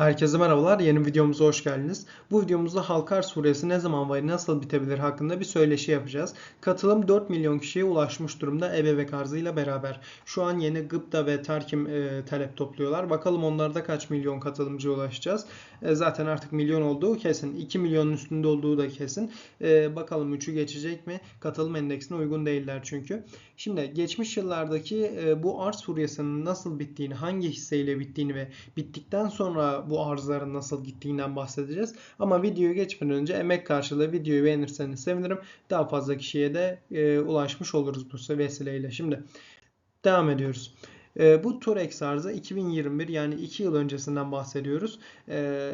Herkese merhabalar. Yeni videomuza hoş geldiniz. Bu videomuzda Halkar Suresi ne zaman ve nasıl bitebilir hakkında bir söyleşi yapacağız. Katılım 4 milyon kişiye ulaşmış durumda ebevek arzıyla beraber. Şu an yeni Gıpta ve Terkim e, talep topluyorlar. Bakalım onlarda kaç milyon katılımcıya ulaşacağız. E, zaten artık milyon olduğu kesin. 2 milyonun üstünde olduğu da kesin. E, bakalım 3'ü geçecek mi? Katılım endeksine uygun değiller çünkü. Şimdi geçmiş yıllardaki e, bu arz furyasının nasıl bittiğini, hangi hisseyle bittiğini ve bittikten sonra bu arzların nasıl gittiğinden bahsedeceğiz. Ama videoyu geçmeden önce emek karşılığı videoyu beğenirseniz sevinirim. Daha fazla kişiye de e, ulaşmış oluruz bu vesileyle. Şimdi devam ediyoruz. E, bu Turex arzı 2021 yani 2 yıl öncesinden bahsediyoruz.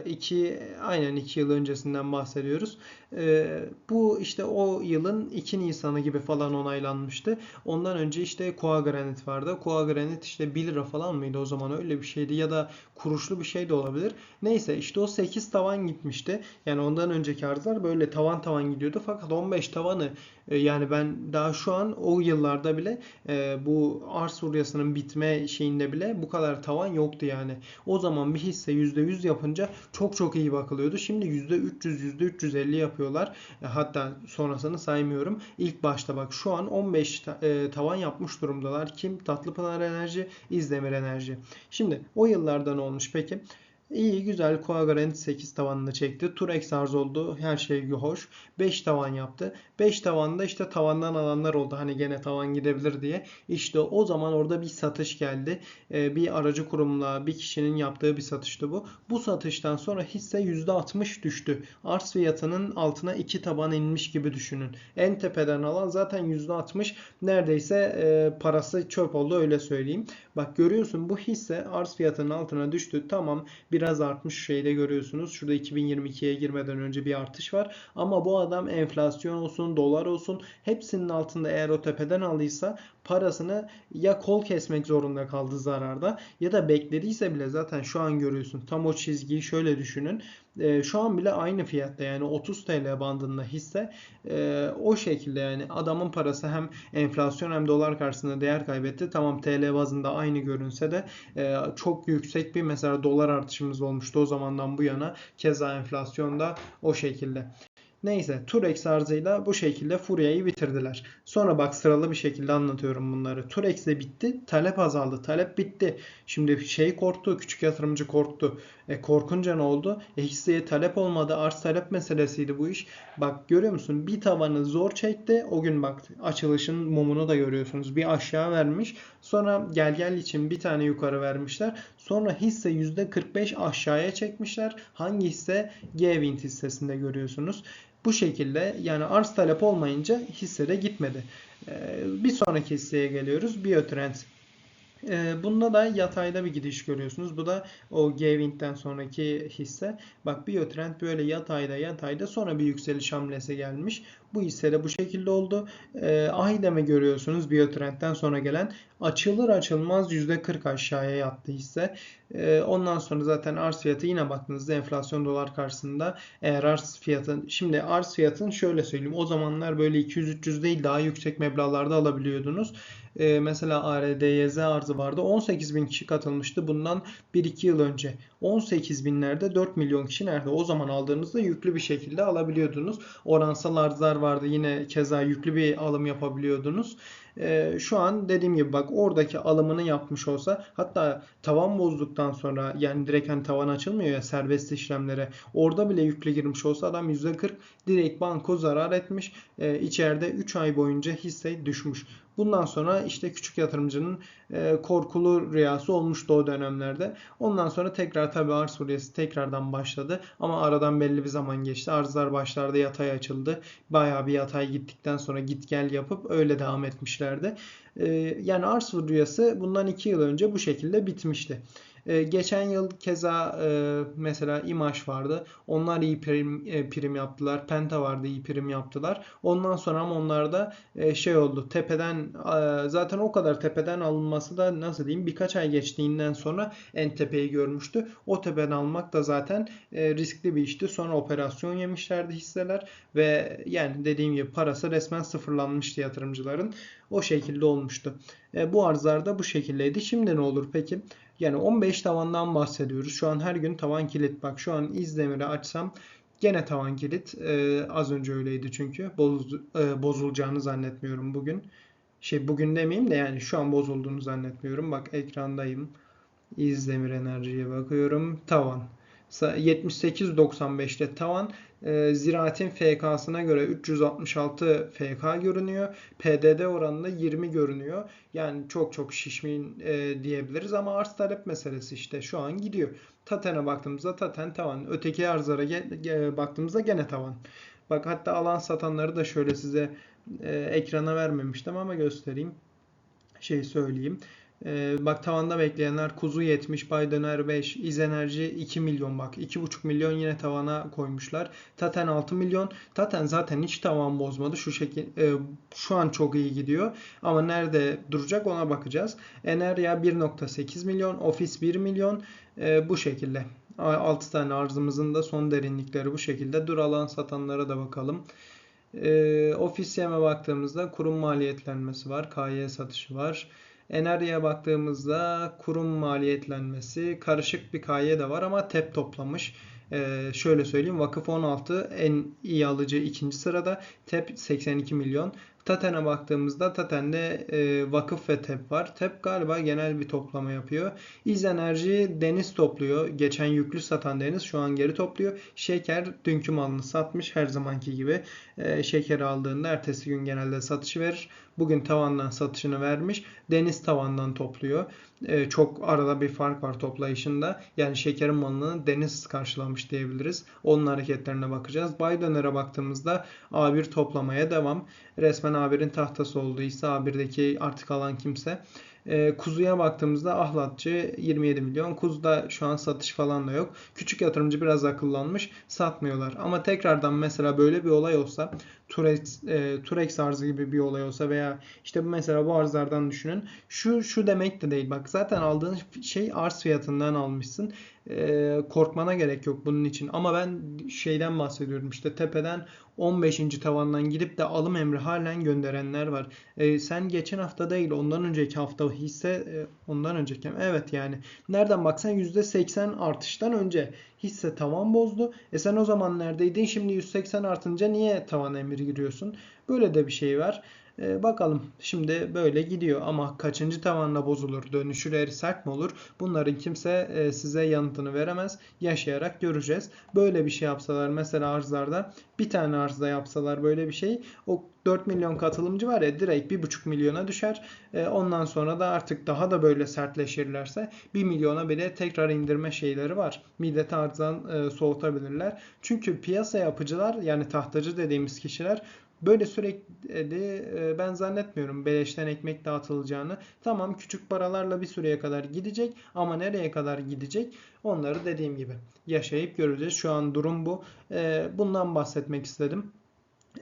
2 e, aynen 2 yıl öncesinden bahsediyoruz. E, bu işte o yılın 2 Nisan'ı gibi falan onaylanmıştı. Ondan önce işte Koa Granit vardı. Koa Granit işte 1 lira falan mıydı o zaman öyle bir şeydi ya da kuruşlu bir şey de olabilir. Neyse işte o 8 tavan gitmişti. Yani ondan önceki arzlar böyle tavan tavan gidiyordu. Fakat 15 tavanı yani ben daha şu an o yıllarda bile e, bu arz furyasının bitme şeyinde bile bu kadar tavan yoktu yani. O zaman bir hisse %100 yapınca çok çok iyi bakılıyordu. Şimdi %300 %350 yapıyorlar. E, hatta sonrasını saymıyorum. İlk başta bak şu an 15 tavan yapmış durumdalar. Kim? Tatlıpınar Enerji, İzdemir Enerji. Şimdi o yıllardan olmuş peki. İyi güzel Coagrant 8 tavanını çekti. Turex arz oldu. Her şey hoş. 5 tavan yaptı. 5 tavanda işte tavandan alanlar oldu. Hani gene tavan gidebilir diye. İşte o zaman orada bir satış geldi. Ee, bir aracı kurumla bir kişinin yaptığı bir satıştı bu. Bu satıştan sonra hisse %60 düştü. Arz fiyatının altına 2 taban inmiş gibi düşünün. En tepeden alan zaten %60 neredeyse e, parası çöp oldu öyle söyleyeyim. Bak görüyorsun bu hisse arz fiyatının altına düştü. Tamam biraz artmış şeyde görüyorsunuz. Şurada 2022'ye girmeden önce bir artış var. Ama bu adam enflasyon olsun, dolar olsun hepsinin altında eğer o tepeden aldıysa parasını ya kol kesmek zorunda kaldı zararda ya da beklediyse bile zaten şu an görüyorsun. Tam o çizgiyi şöyle düşünün. E, şu an bile aynı fiyatta yani 30 TL bandında hisse e, o şekilde yani adamın parası hem enflasyon hem dolar karşısında değer kaybetti. Tamam TL bazında aynı görünse de e, çok yüksek bir mesela dolar artışımız olmuştu o zamandan bu yana. Keza enflasyon da o şekilde. Neyse Turex arzıyla bu şekilde Furya'yı bitirdiler. Sonra bak sıralı bir şekilde anlatıyorum bunları. Turex de bitti. Talep azaldı. Talep bitti. Şimdi şey korktu. Küçük yatırımcı korktu. E korkunca ne oldu? E hisseye talep olmadı. Arz talep meselesiydi bu iş. Bak görüyor musun? Bir tavanı zor çekti. O gün bak açılışın mumunu da görüyorsunuz. Bir aşağı vermiş. Sonra gel gel için bir tane yukarı vermişler. Sonra hisse %45 aşağıya çekmişler. Hangi hisse? G-Wind hissesinde görüyorsunuz. Bu şekilde yani arz talep olmayınca hisse de gitmedi. Ee, bir sonraki hisseye geliyoruz. Biotrend. Ee, bunda da yatayda bir gidiş görüyorsunuz. Bu da o Gavint'ten sonraki hisse. Bak Biotrend böyle yatayda yatayda sonra bir yükseliş hamlesi gelmiş. Bu hisse de bu şekilde oldu. E, Ahidem'i görüyorsunuz Biotrend'den sonra gelen açılır açılmaz %40 aşağıya yattı hisse. E, ondan sonra zaten arz fiyatı yine baktığınızda enflasyon dolar karşısında eğer arz fiyatı şimdi arz fiyatın şöyle söyleyeyim o zamanlar böyle 200-300 değil daha yüksek meblağlarda alabiliyordunuz. E, mesela ARDYZ arzı vardı. 18 bin kişi katılmıştı bundan 1-2 yıl önce. 18 binlerde 4 milyon kişi nerede? O zaman aldığınızda yüklü bir şekilde alabiliyordunuz. Oransal arzlar vardı. Yine keza yüklü bir alım yapabiliyordunuz. Ee, şu an dediğim gibi bak oradaki alımını yapmış olsa hatta tavan bozduktan sonra yani direkt hani tavan açılmıyor ya serbest işlemlere orada bile yüklü girmiş olsa adam %40 direkt banko zarar etmiş. Ee, içeride 3 ay boyunca hisse düşmüş. Bundan sonra işte küçük yatırımcının e, korkulu rüyası olmuştu o dönemlerde. Ondan sonra tekrar tabi arz furyası tekrardan başladı. Ama aradan belli bir zaman geçti. Arzlar başlarda yatay açıldı. Bayağı bir yatay gittikten sonra git gel yapıp öyle devam etmişlerdi. E, yani arz furyası bundan 2 yıl önce bu şekilde bitmişti. E, geçen yıl keza e, mesela İmaş vardı. Onlar iyi prim, e, prim yaptılar. Penta vardı iyi prim yaptılar. Ondan sonra ama onlarda e, şey oldu. Tepeden e, zaten o kadar tepeden alınması da nasıl diyeyim birkaç ay geçtiğinden sonra en tepeyi görmüştü. O tepeden almak da zaten e, riskli bir işti. Sonra operasyon yemişlerdi hisseler ve yani dediğim gibi parası resmen sıfırlanmıştı yatırımcıların. O şekilde olmuştu. E, bu arzlarda bu şekildeydi. Şimdi ne olur peki? Yani 15 tavandan bahsediyoruz. Şu an her gün tavan kilit. Bak şu an İzdemir'i açsam gene tavan kilit. Ee, az önce öyleydi çünkü. Boz, e, bozulacağını zannetmiyorum bugün. Şey bugün demeyeyim de yani şu an bozulduğunu zannetmiyorum. Bak ekrandayım. İzdemir Enerji'ye bakıyorum. Tavan. 78.95'te tavan. E, Ziraat'in FK'sına göre 366 FK görünüyor. PDD oranında 20 görünüyor. Yani çok çok şişmin e, diyebiliriz ama arz talep meselesi işte şu an gidiyor. Taten'e baktığımızda Taten tavan. Öteki arzlara baktığımızda gene tavan. Bak hatta alan satanları da şöyle size e, ekrana vermemiştim ama göstereyim. Şey söyleyeyim. Ee, bak tavanda bekleyenler kuzu 70, bay döner 5, iz enerji 2 milyon bak 2,5 milyon yine tavana koymuşlar. Taten 6 milyon. Taten zaten hiç tavan bozmadı. Şu şekil e, şu an çok iyi gidiyor. Ama nerede duracak ona bakacağız. Enerya 1.8 milyon, ofis 1 milyon e, bu şekilde. 6 tane arzımızın da son derinlikleri bu şekilde. Dur alan satanlara da bakalım. E, ofis yeme baktığımızda kurum maliyetlenmesi var. KY satışı var. Enerjiye baktığımızda kurum maliyetlenmesi karışık bir KY de var ama TEP toplamış. Ee, şöyle söyleyeyim Vakıf 16 en iyi alıcı ikinci sırada. TEP 82 milyon. Taten'e baktığımızda Taten'de e, vakıf ve TEP var. TEP galiba genel bir toplama yapıyor. İz Enerji Deniz topluyor. Geçen yüklü satan Deniz şu an geri topluyor. Şeker dünkü malını satmış her zamanki gibi. E, şeker aldığında ertesi gün genelde satışı verir. Bugün tavandan satışını vermiş. Deniz tavandan topluyor. E, çok arada bir fark var toplayışında. Yani şekerin malını Deniz karşılamış diyebiliriz. Onun hareketlerine bakacağız. Bay Döner'e baktığımızda A1 toplamaya devam. Resmen A1'in tahtası olduysa A1'deki artık alan kimse. E, kuzuya baktığımızda ahlatçı 27 milyon. Kuzuda şu an satış falan da yok. Küçük yatırımcı biraz akıllanmış. Satmıyorlar. Ama tekrardan mesela böyle bir olay olsa Turex, e, Turex arzı gibi bir olay olsa veya işte mesela bu arzlardan düşünün. Şu şu demek de değil. Bak zaten aldığın şey arz fiyatından almışsın. Korkmana gerek yok bunun için. Ama ben şeyden bahsediyorum. İşte tepeden 15. tavandan gidip de alım emri halen gönderenler var. E, sen geçen hafta değil ondan önceki hafta hisse e, ondan önceki evet yani nereden baksan %80 artıştan önce hisse tavan bozdu. E sen o zaman neredeydin? Şimdi 180 artınca niye tavan emri giriyorsun? Böyle de bir şey var. E, bakalım şimdi böyle gidiyor ama kaçıncı tavanla bozulur? Dönüşleri sert mi olur? Bunların kimse e, size yanıtını veremez. Yaşayarak göreceğiz. Böyle bir şey yapsalar mesela arzlarda bir tane arzda yapsalar böyle bir şey o 4 milyon katılımcı var ya direkt 1,5 milyona düşer. E, ondan sonra da artık daha da böyle sertleşirlerse 1 milyona bile tekrar indirme şeyleri var. Milleti arzdan e, soğutabilirler. Çünkü piyasa yapıcılar yani tahtacı dediğimiz kişiler Böyle sürekli e, ben zannetmiyorum beleşten ekmek dağıtılacağını. Tamam küçük paralarla bir süreye kadar gidecek ama nereye kadar gidecek onları dediğim gibi yaşayıp göreceğiz. Şu an durum bu. E, bundan bahsetmek istedim.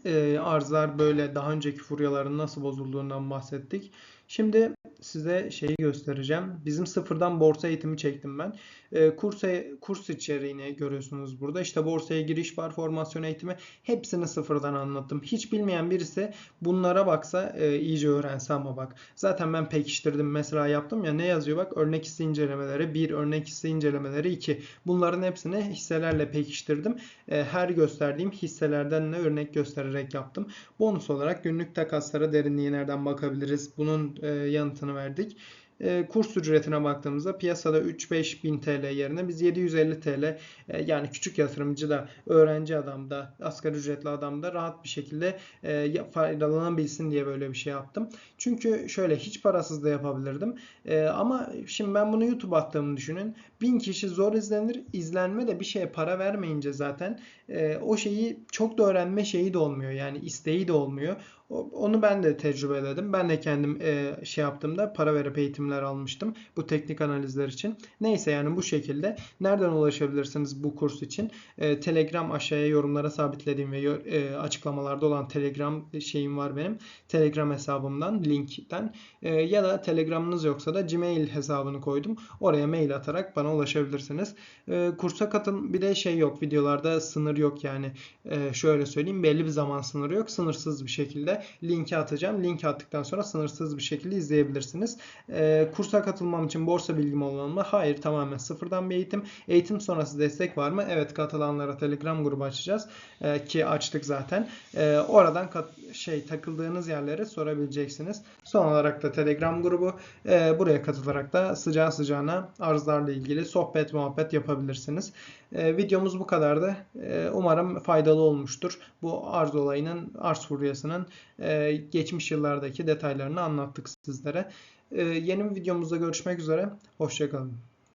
E, arzlar böyle daha önceki furyaların nasıl bozulduğundan bahsettik. Şimdi size şeyi göstereceğim. Bizim sıfırdan borsa eğitimi çektim ben. E, kursa, kurs içeriğini görüyorsunuz burada. İşte borsaya giriş var, formasyon eğitimi. Hepsini sıfırdan anlattım. Hiç bilmeyen birisi bunlara baksa e, iyice öğrense ama bak. Zaten ben pekiştirdim. Mesela yaptım ya ne yazıyor bak örnek hisse incelemeleri 1, örnek hisse incelemeleri 2. Bunların hepsini hisselerle pekiştirdim. E, her gösterdiğim hisselerden de örnek göstererek yaptım. Bonus olarak günlük takaslara derinliğe nereden bakabiliriz? Bunun e, yanıtını verdik. E, kurs ücretine baktığımızda piyasada 3-5 bin TL yerine biz 750 TL e, yani küçük yatırımcı da öğrenci adam da asgari ücretli adam da rahat bir şekilde e, faydalanabilsin diye böyle bir şey yaptım. Çünkü şöyle hiç parasız da yapabilirdim. E, ama şimdi ben bunu YouTube attığımı düşünün. Bin kişi zor izlenir. İzlenme de bir şeye para vermeyince zaten e, o şeyi çok da öğrenme şeyi de olmuyor. Yani isteği de olmuyor. Onu ben de tecrübeledim. Ben de kendim e, şey yaptığımda para verip eğitimler almıştım bu teknik analizler için. Neyse yani bu şekilde nereden ulaşabilirsiniz bu kurs için? E, Telegram aşağıya yorumlara sabitlediğim ve e, açıklamalarda olan Telegram şeyim var benim. Telegram hesabımdan, linkten e, ya da Telegram'ınız yoksa da Gmail hesabını koydum. Oraya mail atarak bana ulaşabilirsiniz. E, kursa katın bir de şey yok videolarda sınır yok yani. E, şöyle söyleyeyim belli bir zaman sınırı yok. Sınırsız bir şekilde de linki atacağım. Linki attıktan sonra sınırsız bir şekilde izleyebilirsiniz. Ee, kursa katılmam için borsa bilgim olan mı? Hayır tamamen sıfırdan bir eğitim. Eğitim sonrası destek var mı? Evet katılanlara Telegram grubu açacağız. Ee, ki açtık zaten. Ee, oradan kat- şey takıldığınız yerleri sorabileceksiniz. Son olarak da Telegram grubu. Ee, buraya katılarak da sıcağı sıcağına arzlarla ilgili sohbet muhabbet yapabilirsiniz. Ee, videomuz bu kadardı. Ee, umarım faydalı olmuştur. Bu arz olayının, arz furyasının e, geçmiş yıllardaki detaylarını anlattık sizlere. Ee, yeni bir videomuzda görüşmek üzere. Hoşçakalın.